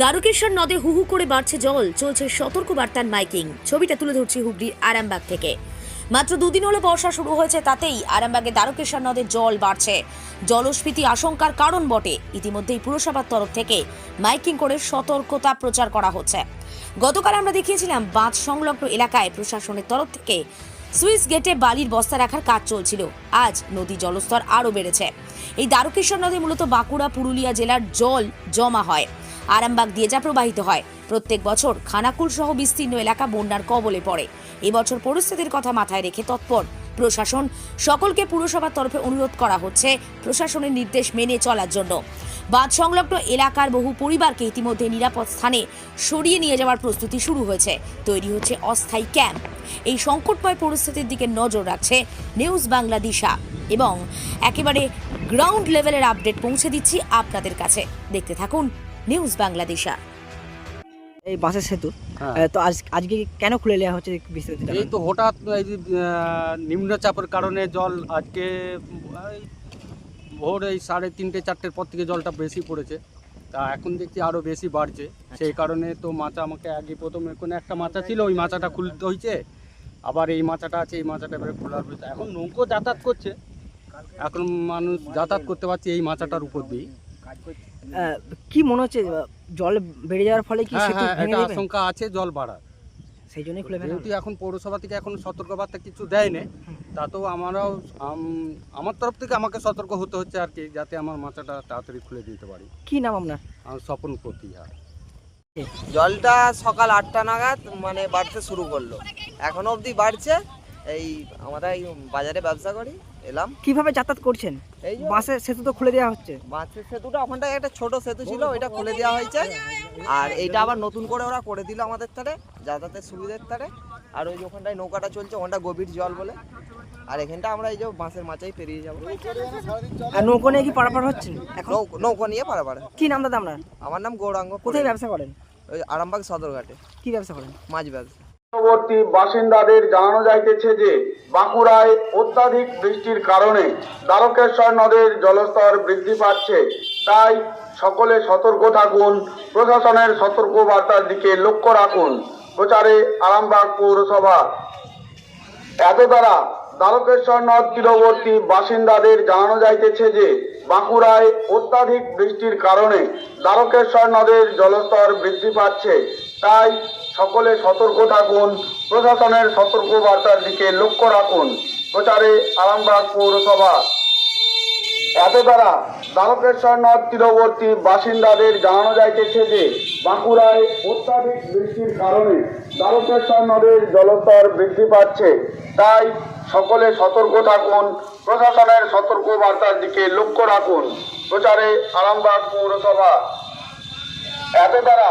দ্বারকেশ্বর নদে হু হু করে বাড়ছে জল, চলছে সতর্ক বার্তার মাইকিং। ছবিটা তুলে ধরছি হুগলির আরামবাগ থেকে। মাত্র দুদিন হলো বর্ষা শুরু হয়েছে তাতেই আরামবাগে দ্বারকেশ্বর নদে জল বাড়ছে। জলস্ফীতি আশঙ্কার কারণ বটে। ইতিমধ্যেই পুরসভার তরফ থেকে মাইকিং করে সতর্কতা প্রচার করা হচ্ছে। গতকাল আমরা দেখিয়েছিলাম বাঁধ সংলগ্ন এলাকায় প্রশাসনের তরফ থেকে সুইস গেটে বালির বস্তা রাখার কাজ চলছিল। আজ নদী জলস্তর আরও বেড়েছে। এই দ্বারকেশ্বর নদে মূলত বাঁকুড়া, পুরুলিয়া জেলার জল জমা হয়। আরামবাগ দিয়ে যা প্রবাহিত হয়। প্রত্যেক বছর খানাকুল সহ বিস্তীর্ণ এলাকা বন্যার কবলে পড়ে। এবছর পরিস্থিতির কথা মাথায় রেখে তৎপর। প্রশাসন, সকলকে পুরসভার তরফে অনুরোধ করা হচ্ছে প্রশাসনের নির্দেশ মেনে চলার জন্য। বাঁধ সংলগ্ন এলাকার বহু পরিবারকে ইতিমধ্যে নিরাপদ স্থানে সরিয়ে নিয়ে যাওয়ার প্রস্তুতি শুরু হয়েছে। তৈরি হচ্ছে অস্থায়ী ক্যাম্প। এই সংকটময় পরিস্থিতির দিকে নজর রাখছে নিউজ বাংলা দিশা। এবং একেবারে গ্রাউন্ড লেভেলের আপডেট পৌঁছে দিচ্ছি আপনাদের কাছে। দেখতে থাকুন নিউজ বাংলাদেশা। এই বাসের সেতু। হ্যাঁ। তো আজ আজকে কেন খুলে নেওয়া হচ্ছে বিস্তারিত এই তো হঠাৎ এই যে নিম্নচাপের কারণে জল আজকে ভোর এই সাড়ে তিনটে চারটের পর থেকে জলটা বেশি পড়েছে। তা এখন দেখছি আরও বেশি বাড়ছে। সেই কারণে তো মাচা আমাকে আগে প্রথমে কোনো একটা মাচা ছিল ওই মাচাটা খুলতে হয়েছে আবার এই মাচাটা আছে এই মাচাটা এবারে খোলার হয়েছে এখন নৌকো যাতায়াত করছে। এখন মানুষ যাতায়াত করতে পারছে এই মাচাটার উপর দিয়ে। আহ, কি মনে হচ্ছে জল বেড়ে যাওয়ার ফলে কি হ্যাঁ সেতু হ্যাঁ ভেঙে যাবে আশঙ্কা আছে জল বাড়ার। সেই জন্যই খুলে ফেলা যেহেতু এখন পৌরসভা থেকে এখন সতর্কবার্তা কিছু দেয়নি তাতেও আমরাও আম- আমার তরফ থেকে আমাকে সতর্ক হতে হচ্ছে আর কি যাতে আমার মাথাটা তাড়াতাড়ি খুলে দিতে পারি। কি নাম আপনার? আমার স্বপন প্রতিহার জলটা সকাল আটটা নাগাদ মানে বাড়তে শুরু করল। এখনও অবধি বাড়ছে এই আমরা এই বাজারে ব্যবসা করি এলাম। কীভাবে যাতায়াত করছেন? এই যে বাসের সেতু তো খুলে দেওয়া হচ্ছে। বাঁশের সেতুটা ওখানটায় একটা ছোট সেতু ছিল ওইটা খুলে দেওয়া হয়েছে। আর এইটা আবার নতুন করে ওরা করে দিল আমাদের তারে যাতায়াতের সুবিধার তারে আর ওই যে ওখানটায় নৌকাটা চলছে ওখানটা গভীর জল বলে। আর এখানটা আমরা এই যে বাঁশের মাচাই পেরিয়ে যাব। আর নৌকো নিয়ে কি পারাপার হচ্ছেন এখন? নৌকো নিয়ে পারাবার কি নাম দাদা আপনার? আমার নাম গৌরাঙ্গ কোথায় ব্যবসা করেন? ওই আরামবাগ সদরঘাটে। কি ব্যবসা করেন? মাছ ব্যবসা। পার্শ্ববর্তী বাসিন্দাদের জানানো যাইতেছে যে, বাঁকুড়ায় অত্যাধিক বৃষ্টির কারণে দ্বারকেশ্বর নদের জলস্তর বৃদ্ধি পাচ্ছে। তাই সকলে সতর্ক থাকুন, প্রশাসনের সতর্ক বার্তার দিকে লক্ষ্য রাখুন। প্রচারে আরামবাগ পৌরসভা। এত দ্বারা দ্বারকেশ্বর নদ তীরবর্তী বাসিন্দাদের জানানো যাইতেছে যে, বাঁকুড়ায় অত্যাধিক বৃষ্টির কারণে দ্বারকেশ্বর নদের জলস্তর বৃদ্ধি পাচ্ছে। তাই সকলে সতর্ক থাকুন। প্রশাসনের সতর্ক বার্তার দিকে লক্ষ্য রাখুন। প্রচারে আরামবাগ পৌরসভা এত দ্বারা দ্বারকেশ্বর নদ তীরবর্তী বাসিন্দাদের জানানো যাইতেছে যে, বাঁকুড়ায় অত্যাধিক বৃষ্টির কারণে দ্বারকেশ্বর নদের জলস্তর বৃদ্ধি পাচ্ছে। তাই সকলে সতর্ক থাকুন। প্রশাসনের সতর্ক বার্তার দিকে লক্ষ্য রাখুন। প্রচারে আরামবাগ পৌরসভা এত দ্বারা